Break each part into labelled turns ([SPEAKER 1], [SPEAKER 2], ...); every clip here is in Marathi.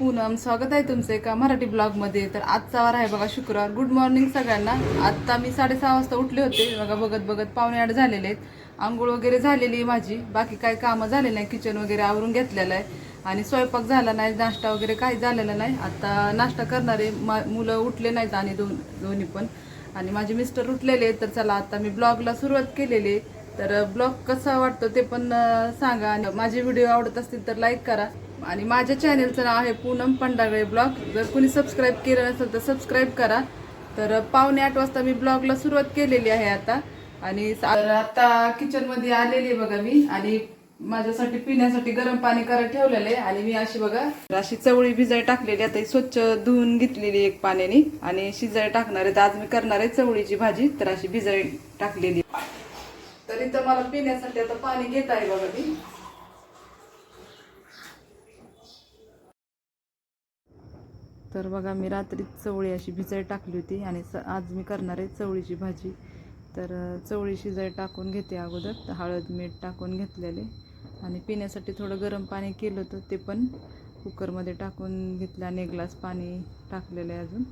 [SPEAKER 1] पूनम स्वागत आहे तुमचं एका मराठी ब्लॉगमध्ये. तर आजचा वार आहे बघा शुक्रवार. गुड मॉर्निंग सगळ्यांना. आत्ता मी साडेसहा वाजता उठले होते. बघा बघत बघत पावणे आठ झालेले आहेत. आंघोळ वगैरे झालेली आहे माझी. बाकी काही कामं झाले नाही. किचन वगैरे आवरून घेतलेलं आहे. आणि स्वयंपाक झाला नाही. नाश्ता वगैरे काही झालेला नाही. आता नाश्ता करणारे मा- मुलं उठले नाहीत आणि दोन दोन्ही पण. आणि माझे मिस्टर उठलेले आहेत. तर चला आता मी ब्लॉगला सुरुवात केलेली आहे. तर ब्लॉग कसा वाटतो ते पण सांगा. आणि माझे व्हिडिओ आवडत असतील तर लाईक करा. आणि माझ्या चॅनेलचं नाव आहे पूनम पंडागळे ब्लॉग. जर कुणी सबस्क्राईब केलं नसेल तर सबस्क्राईब करा. तर पावणे आठ वाजता मी ब्लॉगला सुरुवात केलेली आहे आता. आणि आता किचनमध्ये आलेली आहे बघा मी. आणि माझ्यासाठी पिण्यासाठी गरम पाणी करायला ठेवलेलं आहे. आणि मी अशी बघा अशी चवळी भिजाय टाकलेली आता स्वच्छ धुवून घेतलेली एक पाण्याने. आणि शिजाय टाकणार आहे तर आज मी करणार आहे चवळीची भाजी. तर अशी भिजाय टाकलेली तर इथं मला पिण्यासाठी आता पाणी घेत आहे बघा मी. तर बघा मी रात्री चवळी अशी भिजाय टाकली होती आणि स आज मी करणार आहे चवळीची भाजी. तर चवळी शिजाय टाकून घेते अगोदर. हळद मीठ टाकून घेतलेले. आणि पिण्यासाठी थोडं गरम पाणी केलं होतं ते पण कुकरमध्ये टाकून घेतलं आणि एक ग्लास पाणी टाकलेलं आहे अजून.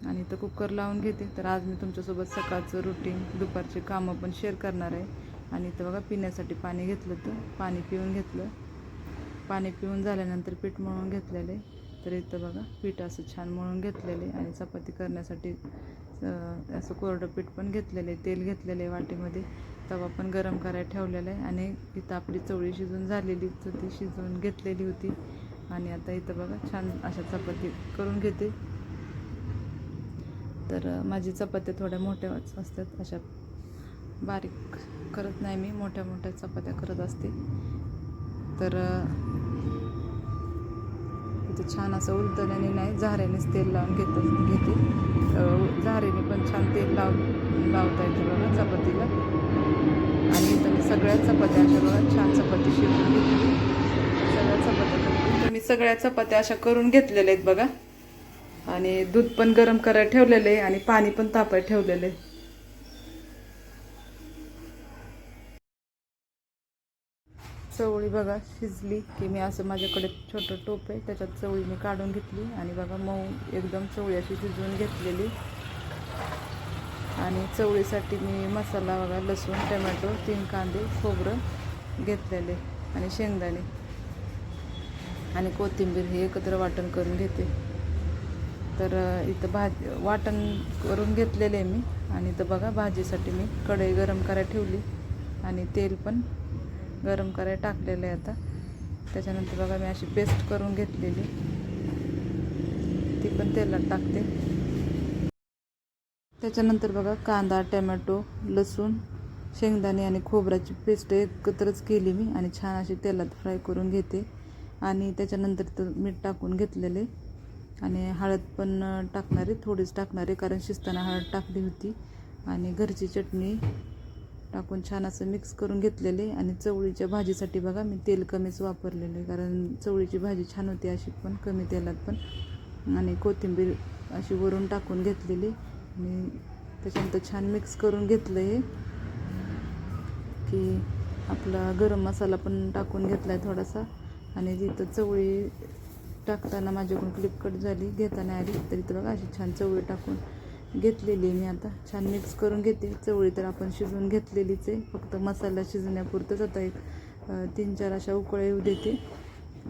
[SPEAKER 1] आणि तर कुकर लावून घेते. तर आज मी तुमच्यासोबत सकाळचं रुटीन दुपारचे कामं पण शेअर करणार आहे. आणि इथं बघा पिण्यासाठी पाणी घेतलं होतं. पाणी पिऊन घेतलं. पाणी पिऊन झाल्यानंतर पीठ मळून घेतलेले तर इथं बघा पीठ असं छान मळून घेतलेले आणि चपाती करण्यासाठी असं कोरडं पीठ पण घेतलेलं आहे तेल घेतलेलं आहे वाटीमध्ये. तवा पण गरम करायला ठेवलेला आहे आणि इथं आपली चवळी शिजून झालेली तर ती शिजवून घेतलेली होती. आणि आता इथं बघा छान अशा चपाती करून घेते. तर माझी चपात्या थोड्या मोठ्याच असतात अशा बारीक करत नाही मी मोठ्या मोठ्या चपात्या करत असते. तर इथे छान असं उलटण्याने नाही झाऱ्यानेच तेल लावून घेत घेते. झाऱ्याने पण छान तेल लाव लावता येते बघा चपातीला. आणि इथं मी सगळ्या चपात्या अशा बघा छान चपाती शिजून घेतली. सगळ्या चपात्या तुम्ही मी सगळ्या चपात्या अशा करून घेतलेल्या आहेत बघा. आणि दूध पण गरम करायला ठेवलेलं आहे आणि पाणी पण तापायला ठेवलेलं आहे. चवळी बघा शिजली की मी असं माझ्याकडे छोटं टोप आहे त्याच्यात चवळी मी काढून घेतली आणि बघा मऊ एकदम चवळी अशी शिजवून घेतलेली. आणि चवळीसाठी मी मसाला बघा लसूण टमॅटो तीन कांदे खोबरं घेतलेले आणि शेंगदाणे. आणि कोथिंबीर हे एकत्र वाटण करून घेते. तर इथं भाजी वाटण करून घेतलेले मी. आणि इथं बघा भाजीसाठी मी कढई गरम करायला ठेवली. आणि तेल पण गरम करायला टाकलेलं आहे आता. त्याच्यानंतर बघा मी अशी पेस्ट करून घेतलेली. ती पण तेलात टाकते. त्याच्यानंतर बघा कांदा टमॅटो लसूण शेंगदाणे आणि खोबऱ्याची पेस्ट एकत्रच केली मी आणि छान अशी तेलात फ्राय करून घेते. आणि त्याच्यानंतर तर मीठ टाकून घेतलेले. आणि हळद पण टाकणारे थोडीच टाकणारे कारण शिजताना हळद टाकली होती. आणि घरची चटणी टाकून छान असं मिक्स करून घेतलेले आणि चवळीच्या भाजीसाठी बघा मी तेल कमीच वापरलेले कारण चवळीची भाजी छान होती अशी पण कमी तेलात पण. आणि कोथिंबीर अशी वरून टाकून घेतलेली आणि त्याच्यानंतर छान मिक्स करून घेतलं हे. की आपला गरम मसाला पण टाकून घेतला आहे थोडासा. आणि तिथं चवळी टाकताना माझ्याकडून क्लिप कट झाली घेताना आली. तरी तर बघा अशी छान चवळी टाकून घेतलेली आहे मी आता. छान मिक्स करून घेते. चवळी तर आपण शिजवून घेतलेलीच. आहे फक्त मसाला शिजण्यापुरतंच आता एक तीन चार अशा उकळ्या येऊ देते.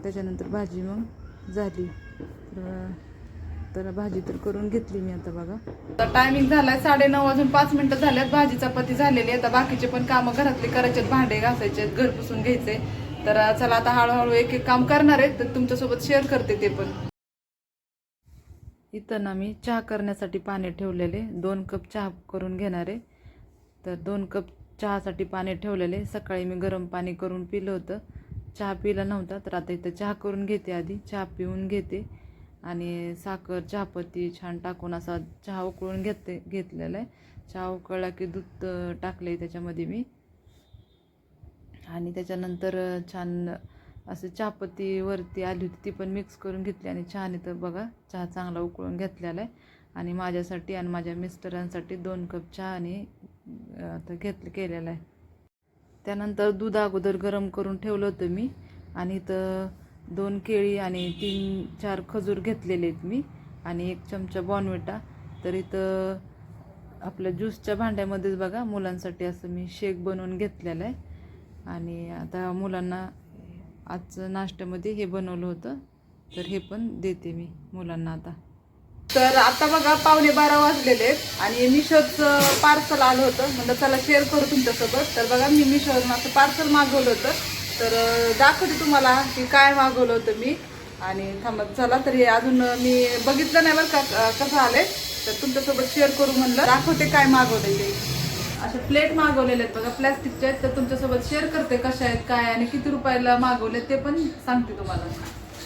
[SPEAKER 1] त्याच्यानंतर भाजी मग झाली. तर तर भाजी तर करून घेतली मी आता बघा. आता टायमिंग झालाय साडे नऊ वाजून पाच मिनिटं झाल्यात. भाजी चपाती झालेली आहे. आता बाकीचे पण कामं घरातले करायचे भांडे घासायचे घर पुसून घ्यायचे तर चला आता हळूहळू एक एक काम करणार आहे तर तुमच्यासोबत शेअर करते ते पण. इथं ना मी चहा करण्यासाठी पाणी ठेवलेले दोन कप चहा करून घेणार. आहे तर दोन कप चहासाठी पाणी ठेवलेले. सकाळी मी गरम पाणी करून पिलं होतं. चहा पिला नव्हता तर आता इथं चहा करून घेते आधी. चहा पिऊन घेते आणि साखर चहापत्ती छान टाकून असा चहा उकळून घेते घेतलेला आहे. चहा उकळला की दूध टाकलं आहे त्याच्यामध्ये मी. आणि त्याच्यानंतर छान असं चहापत्ती वरती आली होती ती पण मिक्स करून घेतली आणि चहाने तर बघा चहा चांगला उकळून घेतलेला आहे. आणि माझ्यासाठी आणि माझ्या मिस्टरांसाठी दोन कप चहाने आता घेतलं केलेला आहे. त्यानंतर दूध अगोदर गरम करून ठेवलं होतं मी. आणि इथं दोन केळी आणि तीन चार खजूर घेतलेले आहेत मी. आणि एक चमचा बॉर्नविटा. तर इथं आपल्या ज्यूसच्या भांड्यामध्येच बघा मुलांसाठी असं मी शेक बनवून घेतलेला आहे. आणि आता मुलांना आजचं नाश्त्यामध्ये हे बनवलं होतं. तर हे पण देते मी मुलांना आता. तर आता बघा पावणे बारा वाजलेले आहेत आणि मिशोचं पार्सल आलं होतं. म्हणलं चला शेअर करू तुमच्यासोबत. तर बघा मी मिशोवरून असं पार्सल मागवलं होतं. तर दाखवते तुम्हाला की काय मागवलं होतं मी. आणि थांबत चला तर हे अजून मी बघितलं नाही बरं का कसं कसं आहे तर तुमच्यासोबत शेअर करू म्हणलं. दाखवते काय मागवलं ते. अशा प्लेट मागवलेले आहेत बघा. प्लॅस्टिकचे आहेत तर तुमच्यासोबत शेअर करते कशा आहेत काय आणि किती रुपयाला मागवले ते पण सांगते तुम्हाला.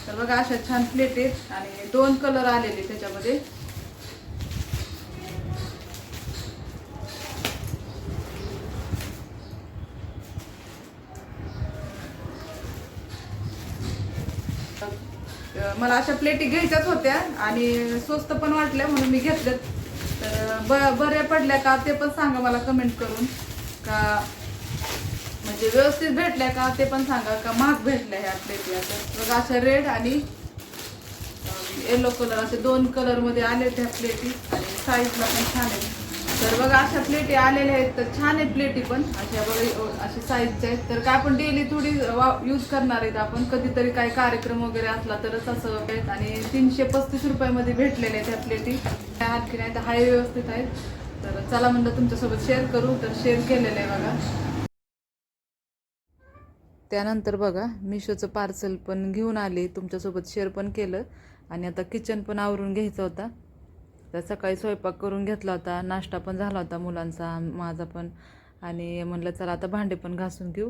[SPEAKER 1] तर बघा अशा छान प्लेट आहेत आणि दोन कलर आलेले त्याच्यामध्ये. मला अशा प्लेटी घ्यायच्याच होत्या आणि स्वस्त पण वाटल्या म्हणून मी घेतल्यात. ब बऱ्या पडल्या का ते पण सांगा मला कमेंट करून. का म्हणजे व्यवस्थित भेटल्या का ते पण सांगा का महाग भेटल्या ह्या प्लेटी आता बघा अशा रेड आणि येलो कलर असे दोन कलरमध्ये आले त्या प्लेटी आणि साईजला पण छान आहे. तर बघा अशा प्लेटी आलेल्या आहेत. तर छान आहेत प्लेटी पण. अशा बघा अशा साईजच्या आहेत. तर काय आपण डेली थोडी यूज करणार आहेत आपण. कधीतरी काही कार्यक्रम वगैरे असला तरच असं आहेत आणि तीनशे पस्तीस रुपयामध्ये भेटलेल्या आहेत ह्या प्लेटी. त्या आणखी नाही तर हाय व्यवस्थित आहेत. तर चला म्हणलं तुमच्यासोबत शेअर करू. तर शेअर केलेलं आहे बघा. त्यानंतर बघा मिशोचं पार्सल पण घेऊन आले. तुमच्यासोबत शेअर पण केलं. आणि आता किचन पण आवरून घ्यायचा होता. तर सकाळी स्वयंपाक करून घेतला होता नाश्ता पण झाला होता मुलांचा माझा पण. आणि म्हणलं चला आता भांडे पण घासून घेऊ.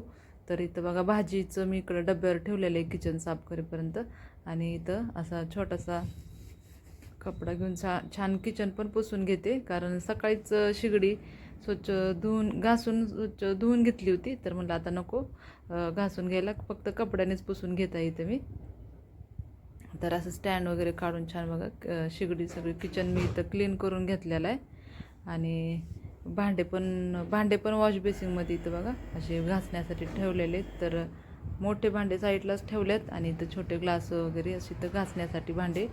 [SPEAKER 1] तर इथं बघा भाजीचं मी इकडं डब्यावर ठेवलेलं आहे किचन साफ करेपर्यंत. आणि इथं असा छोटासा कपडा घेऊन छा छान किचन पण पुसून घेते. कारण सकाळीच शिगडी स्वच्छ धुवून घासून स्वच्छ धुवून घेतली होती. तर म्हणलं आता नको घासून घ्यायला फक्त कपड्यानेच पुसून घेता येते मी. तर असं स्टँड वगैरे काढून छान बघा शेगडी शिगडी सगळी किचन मी इथं क्लीन करून घेतलेलं आहे. आणि भांडे पण भांडे पण वॉश बेसिंगमध्ये इथं बघा असे घासण्यासाठी ठेवलेले आहेत. तर मोठे भांडे साईडलाच ठेवलेत आणि इथं छोटे ग्लास वगैरे असे इथं घासण्यासाठी भांडे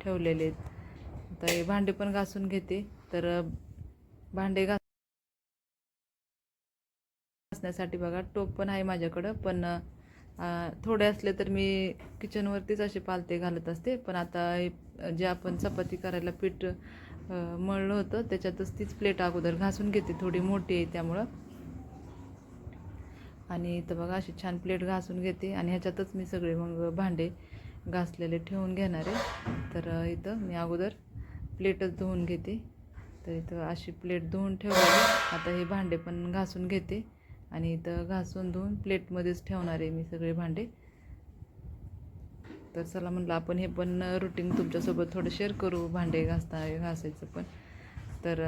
[SPEAKER 1] ठेवलेले आहेत. आता हे भांडे पण घासून घेते. तर भांडे घास घासण्यासाठी बघा टोप पण आहे माझ्याकडं पण थोडे असले तर मी किचनवरतीच असे पालते घालत असते पण आता जे आपण चपाती करायला पीठ मळलं होतं त्याच्यातच तीच प्लेट अगोदर घासून घेते थोडी मोठी आहे त्यामुळं. आणि इथं बघा अशी छान प्लेट घासून घेते आणि ह्याच्यातच मी सगळे मग भांडे घासलेले ठेवून घेणार आहे. तर इथं मी अगोदर प्लेटच धुवून घेते. तर इथं अशी प्लेट धुवून ठेवली आता हे भांडे पण घासून घेते. आणि इथं घासून धुवून प्लेटमध्येच ठेवणार आहे मी सगळे भांडे. तर चला म्हणलं आपण हे पण रुटीन तुमच्यासोबत थोडं शेअर करू भांडे घासता घासायचं पण. तर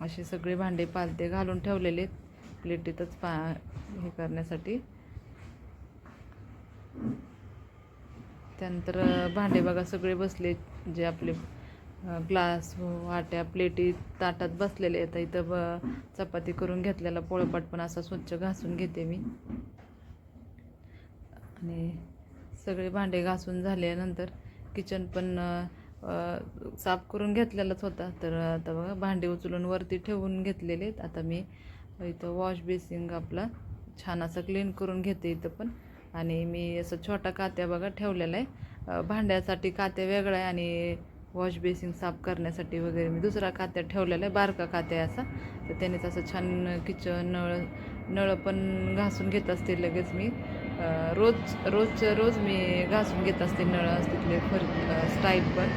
[SPEAKER 1] असे सगळे भांडे पालते घालून ठेवलेले आहेत. प्लेटीतच पा हे करण्यासाठी. त्यानंतर भांडे बघा सगळे बसले जे आपले ग्लास वाट्या प्लेटी ताटात बसलेले आहेत. इथं ब चपाती करून घेतलेला पोळपाट पण असा स्वच्छ घासून घेते मी. आणि सगळे भांडे घासून झाल्यानंतर किचन पण साफ करून घेतलेलाच होता. तर आता बघा भांडे उचलून वरती ठेवून घेतलेले आहेत. आता मी इथं वॉश बेसिंग आपला छान असं क्लीन करून घेते इथं पण. आणि मी असं छोटा कात्या बघा ठेवलेला आहे. भांड्यासाठी कात्या वेगळा आहे आणि वॉश बेसिंग साफ करण्यासाठी वगैरे मी दुसरा खात्यात ठेवलेला आहे बारका खाते असा. तर त्यानेच असं छान किचन नळ नळ पण घासून घेत असते लगेच मी. रोज रोज रोज मी घासून घेत असते नळ तिथले फर स्टाईल पण.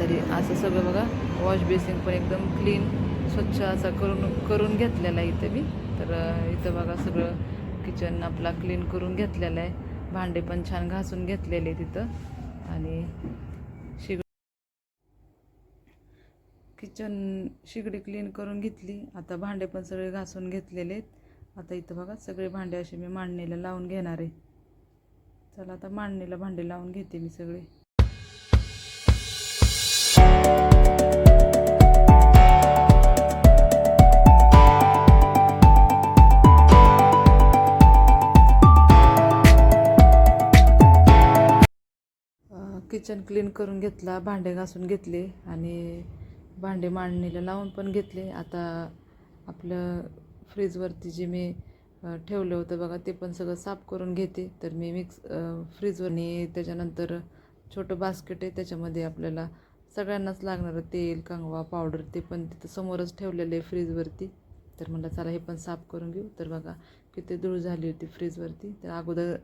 [SPEAKER 1] तरी असं सगळं बघा वॉश बेसिंग पण एकदम क्लीन स्वच्छ असं करून करून घेतलेला आहे इथं मी. तर इथं बघा सगळं किचन आपला क्लीन करून घेतलेलं आहे. भांडे पण छान घासून घेतलेले तिथं आणि शिग किचन शिगडी क्लीन करून घेतली. आता भांडे पण सगळे घासून घेतलेले आहेत. आता इथं बघा सगळे भांडे असे मी मांडणीला लावून घेणार आहे. चला आता मांडणीला भांडे लावून घेते मी सगळे. किचन क्लीन करून घेतला भांडे घासून घेतले आणि भांडे मांडणीला लावून पण घेतले. आता आपलं फ्रीजवरती जे मी ठेवलं होतं बघा ते पण सगळं साफ करून घेते. तर मी मिक्स फ्रीजवरने त्याच्यानंतर छोटं बास्केट आहे त्याच्यामध्ये आपल्याला सगळ्यांनाच लागणारं तेल कंगवा पावडर ते पण तिथं समोरच ठेवलेलं आहे फ्रीजवरती तर म्हणलं चला हे पण साफ करून घेऊ. तर बघा किती धूळ झाली होती फ्रीजवरती तर अगोदर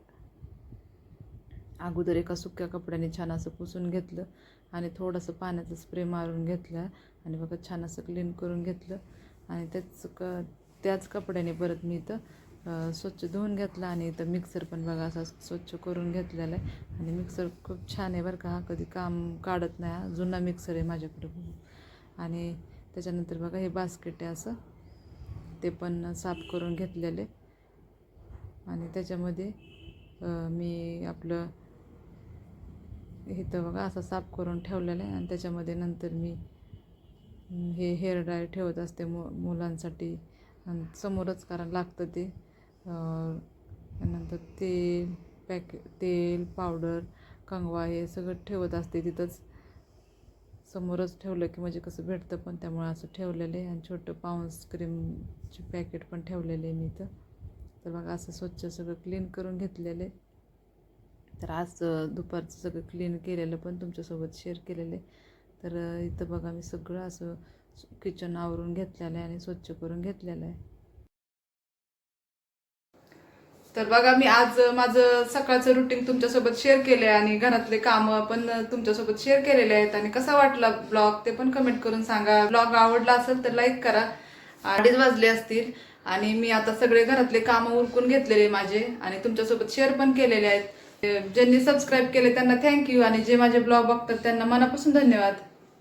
[SPEAKER 1] अगोदर एका सुक्या कपड्याने छान असं पुसून घेतलं आणि थोडंसं पाण्याचा स्प्रे मारून घेतला आणि बघा छान असं क्लीन करून घेतलं. आणि त्याच क त्याच कपड्याने परत मी इथं स्वच्छ धुवून घेतला आणि इथं मिक्सर पण बघा असा स्वच्छ करून घेतलेला आहे. आणि मिक्सर खूप छान आहे बरं का. हा कधी काम काढत नाही. हा जुना मिक्सर आहे माझ्याकडे आणि त्याच्यानंतर बघा हे बास्केट आहे असं. ते पण साफ करून घेतलेले आणि त्याच्यामध्ये मी आपलं इथं बघा असं साफ करून ठेवलेलं आहे. आणि त्याच्यामध्ये नंतर मी हे हेअर ड्रायर ठेवत असते मु मुलांसाठी. आणि समोरच कारण लागतं ते. नंतर तेल पॅके तेल पावडर कंगवा हे सगळं ठेवत असते तिथंच. समोरच ठेवलं की म्हणजे कसं भेटतं पण त्यामुळे असं ठेवलेलं आहे. आणि छोटं पाऊन्स क्रीमचे पॅकेट पण ठेवलेले आहे मी इथं. तर बघा असं स्वच्छ सगळं क्लीन करून घेतलेलं आहे. तर आज दुपारचं सगळं क्लीन केलेलं पण तुमच्यासोबत शेअर केलेलं आहे. तर इथं बघा मी सगळं असं किचन आवरून घेतलेलं आहे आणि स्वच्छ करून घेतलेलं आहे. तर बघा मी आज माझं सकाळचं रुटीन तुमच्यासोबत शेअर केलं आहे आणि घरातले कामं पण तुमच्यासोबत शेअर केलेले आहेत. आणि कसा वाटला ब्लॉग ते पण कमेंट करून सांगा. ब्लॉग आवडला असेल तर लाईक करा. अडीच वाजले असतील आणि मी आता सगळे घरातले कामं उरकून घेतलेले माझे आणि तुमच्यासोबत शेअर पण केलेले आहेत. ज्यांनी सबस्क्राईब केले त्यांना थँक्यू आणि जे माझे ब्लॉग बघतात त्यांना मनापासून धन्यवाद.